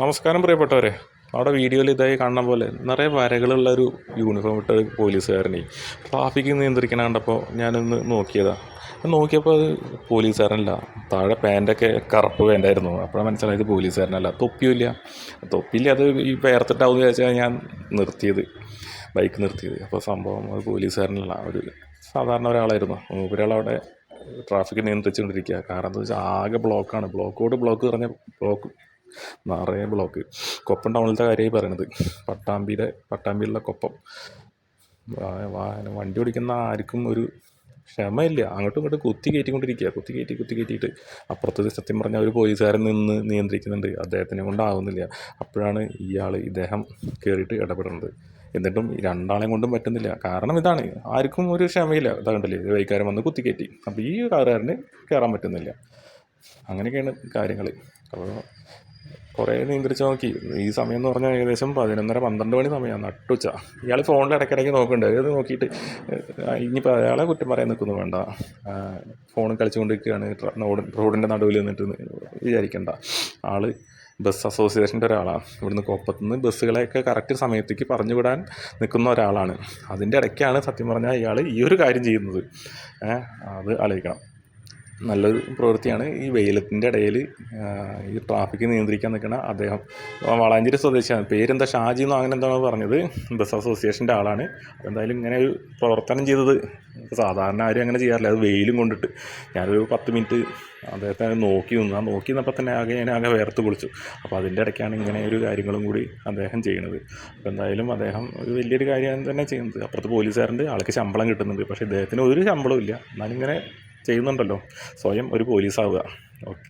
നമസ്കാരം പ്രിയപ്പെട്ടവരെ. അവിടെ വീഡിയോയിൽ ഇതായി കാണുന്ന പോലെ നിറയെ വരകളുള്ള ഒരു യൂണിഫോം ഇട്ട പോലീസുകാരനെ ട്രാഫിക് നിയന്ത്രിക്കണ കണ്ടപ്പോൾ ഞാനൊന്ന് നോക്കിയതാണ് നോക്കിയപ്പോൾ അത് പോലീസുകാരനല്ല. താഴെ പാന്റൊക്കെ കറുപ്പ് വേണ്ടായിരുന്നു. അപ്പോഴാണ് മനസ്സിലായത് പോലീസുകാരനല്ല. തൊപ്പിയില്ല തൊപ്പിയില്ല അത് ഈ പേർത്തിട്ടാവും വിചാരിച്ചാൽ ഞാൻ നിർത്തിയത്. ബൈക്ക് നിർത്തിയത്. അപ്പോൾ സംഭവം അത് പോലീസുകാരനല്ല. ഒരു സാധാരണ ഒരാളായിരുന്നു. ഒരാളവിടെ ട്രാഫിക് നിയന്ത്രിച്ചുകൊണ്ടിരിക്കുക. കാരണം എന്താ വെച്ചാൽ ആകെ ബ്ലോക്കാണ്. ബ്ലോക്കോട് ബ്ലോക്ക് പറഞ്ഞ ബ്ലോക്ക് നിറയെ ബ്ലോക്ക് കൊപ്പം ടൗണിലത്തെ കാര്യമായി പറയണത്. പട്ടാമ്പിയുടെ പട്ടാമ്പിയിലുള്ള കൊപ്പം. വണ്ടി ഓടിക്കുന്ന ആർക്കും ഒരു ക്ഷമയില്ല. അങ്ങോട്ടും ഇങ്ങോട്ടും കുത്തി കയറ്റിക്കൊണ്ടിരിക്കുക കുത്തി കയറ്റി കുത്തി കയറ്റിയിട്ട് അപ്പുറത്ത് സത്യം പറഞ്ഞാൽ ഒരു പോലീസുകാരൻ നിന്ന് നിയന്ത്രിക്കുന്നുണ്ട്. അദ്ദേഹത്തിനെ കൊണ്ടാവുന്നില്ല അപ്പോഴാണ് ഇയാൾ ഇദ്ദേഹം കയറിയിട്ട് ഇടപെടുന്നത്. എന്നിട്ടും രണ്ടാളെയും കൊണ്ടും പറ്റുന്നില്ല. കാരണം ഇതാണ്. ആർക്കും ഒരു ക്ഷമയില്ല. ഇതാ കണ്ടില്ലേ? വൈകാരം വന്ന് കുത്തി കയറ്റി. അപ്പോൾ ഈ കാറുകാരന് കയറാൻ പറ്റുന്നില്ല. അങ്ങനെയൊക്കെയാണ് കാര്യങ്ങൾ അപ്പോൾ കുറേ നിയന്ത്രിച്ച് നോക്കി. ഈ സമയം എന്ന് പറഞ്ഞാൽ ഏകദേശം പതിനൊന്നര പന്ത്രണ്ട് മണി സമയമാണ് നട്ടുച്ച ഇയാൾ ഫോണിൽ ഇടയ്ക്കിടയ്ക്ക് നോക്കുന്നുണ്ട് അത് നോക്കിയിട്ട് ഇനിയിപ്പോൾ അയാളെ കുറ്റം പറയാൻ നിൽക്കുന്നു വേണ്ട. ഫോൺ കളിച്ചുകൊണ്ടിരിക്കുകയാണ്. ട്ര- റോഡ് റോഡിന്റെ നടുവിൽ നിന്നിട്ട് വിചാരിക്കേണ്ട. ആൾ ബസ് അസോസിയേഷന്റെ ഒരാളാണ് ഇവിടുന്ന് കോപ്പത്തുനിന്ന് ബസ്സുകളെയൊക്കെ കറക്റ്റ് സമയത്തേക്ക് പറഞ്ഞു വിടാൻ നിൽക്കുന്ന ഒരാളാണ്. അതിന്റെ ഇടയ്ക്കാണ് സത്യം പറഞ്ഞാൽ ഇയാൾ ഈ ഒരു കാര്യം ചെയ്യുന്നത്. അത് ആലോചിക്കണം. നല്ലൊരു പ്രവൃത്തിയാണ്. ഈ വെയിലത്തിന്റെ ഇടയിൽ ഈ ട്രാഫിക് നിയന്ത്രിക്കാൻ നിൽക്കുന്ന അദ്ദേഹം. വളാഞ്ചേരി സ്വദേശിയാണ്. പേരെന്താ? ഷാജി എന്നോ അങ്ങനെ എന്താണോ പറഞ്ഞത്. ബസ് അസോസിയേഷന്റെ ആളാണ്. എന്തായാലും ഇങ്ങനെ ഒരു പ്രവർത്തനം ചെയ്തത് സാധാരണ ആരും അങ്ങനെ ചെയ്യാറില്ല. അത് വെയിലും കൊണ്ടിട്ട്. ഞാനൊരു പത്ത് മിനിറ്റ് അദ്ദേഹത്തെ നോക്കി നിന്നു. ആ നോക്കി നിന്നപ്പോൾ തന്നെ ആകെ ഞാൻ ആകെ വേർത്ത് കുളിച്ചു അപ്പോൾ അതിന്റെ ഇടയ്ക്കാണ് ഇങ്ങനെ ഒരു കാര്യങ്ങളും കൂടി അദ്ദേഹം ചെയ്യുന്നത് അപ്പോൾ എന്തായാലും അദ്ദേഹം ഒരു വലിയൊരു കാര്യമാണ് തന്നെ ചെയ്യുന്നത്. അപ്പുറത്ത് പോലീസുകാരുണ്ട്. ആൾക്ക് ശമ്പളം കിട്ടുന്നുണ്ട്. പക്ഷേ ഇദ്ദേഹത്തിന് ഒരു ശമ്പളവും ഇല്ല. എന്നാലും ഇങ്ങനെ ചെയ്യുന്നുണ്ടല്ലോ. സ്വയം ഒരു പോലീസാവുക. ഓക്കെ.